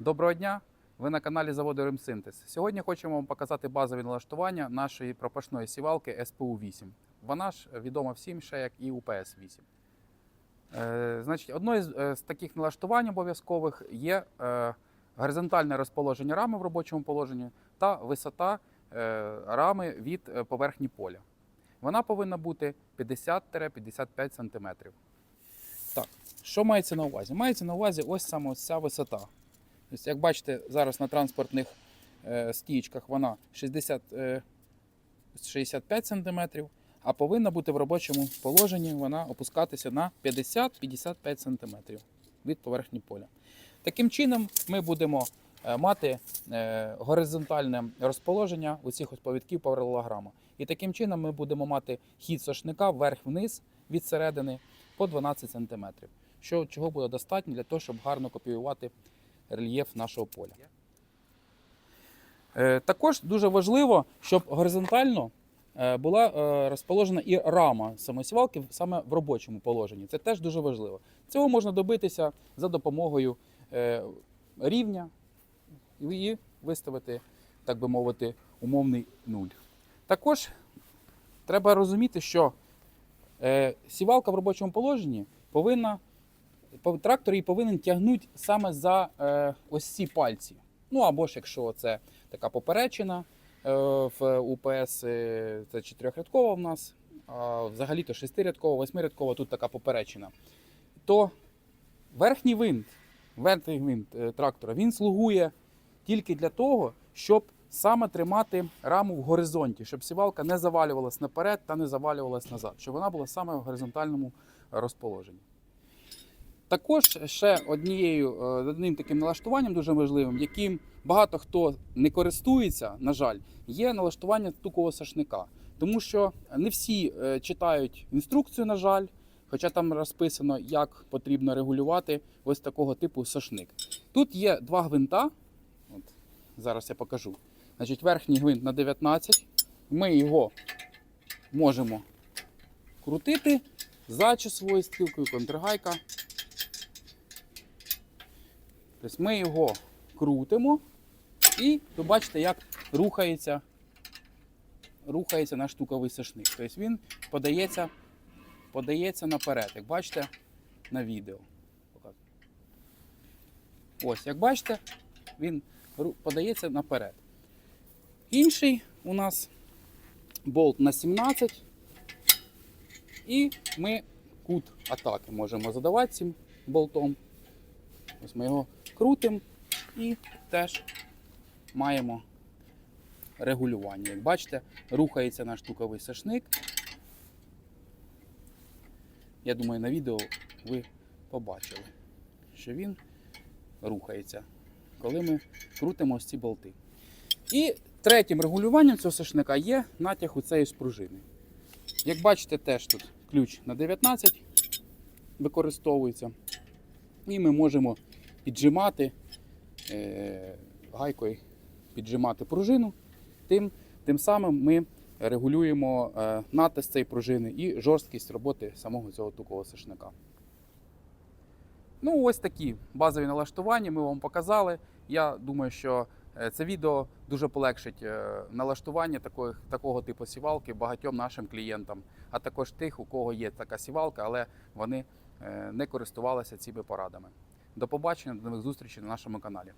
Доброго дня! Ви на каналі заводу Римсинтез. Сьогодні хочемо вам показати базові налаштування нашої пропашної сівалки СПУ-8. Вона ж відома всім ще як і УПС-8. Е, значить, одною з, е, з таких налаштувань обов'язкових є е, горизонтальне розположення рами в робочому положенні та висота е, рами від е, поверхні поля. Вона повинна бути 50-55 см. Так, що мається на увазі? Мається на увазі ось саме ось ця висота. Тобто, як бачите, зараз на транспортних е, стієчках вона 60, е, 65 см, а повинна бути в робочому положенні вона опускатися на 50-55 см від поверхні поля. Таким чином, ми будемо е, мати е, горизонтальне розположення усіх повідків паралелограма. І таким чином ми будемо мати хід сошника вверх-вниз від середини по 12 см, що, чого буде достатньо для того, щоб гарно копіювати рельєф нашого поля. Е, Також дуже важливо, щоб горизонтально е, була е, розположена і рама самосівалки саме в робочому положенні. Це теж дуже важливо. Цього можна добитися за допомогою рівня і виставити, так би мовити, умовний нуль. Також треба розуміти, що сівалка в робочому положенні повинна по- трактор її повинен тягнути саме за е, ось ці пальці. Ну або ж якщо це така поперечина е, в УПС, е, це чотирьохрядкова в нас, а взагалі то шестирядкова, восьмирядкова, тут така поперечина. То верхній винт, верхній винт е, трактора, він слугує тільки для того, щоб саме тримати раму в горизонті, щоб сівалка не завалювалась наперед та не завалювалась назад, щоб вона була саме в горизонтальному розположенні. Також ще однією е, одним таким налаштуванням дуже важливим, яким багато хто не користується, на жаль, є налаштування тукового сашника. Тому що не всі е, читають інструкцію, на жаль, хоча там розписано, як потрібно регулювати ось такого типу сашник. Тут є два гвинта. От, зараз я покажу. Значить, верхній гвинт на 19. Ми його можемо крутити за часовою стрілкою, контргайка. Тобто ми його крутимо і ви як рухається, рухається наш штуковий сашник. Тобто він подається, подається наперед, як бачите на відео. Ось, як бачите, він подається наперед. Інший у нас болт на 17. І ми кут атаки можемо задавати цим болтом. Ось ми його крутимо і теж маємо регулювання. Як бачите, рухається наш штуковий сашник. Я думаю, на відео ви побачили, що він рухається, коли ми крутимо ось ці болти. І третім регулюванням цього сашника є натяг у цієї спружини. Як бачите, теж тут ключ на 19 використовується. І ми можемо піджимати е, гайкою піджимати пружину. Тим, тим самим ми регулюємо е, натиск цієї пружини і жорсткість роботи самого цього тукового сушника. Ну, ось такі базові налаштування ми вам показали. Я думаю, що е, це відео дуже полегшить налаштування такої, такого типу сівалки багатьом нашим клієнтам, а також тих, у кого є така сівалка, але вони не користувалися цими порадами. До побачення, до нових зустрічей на нашому каналі.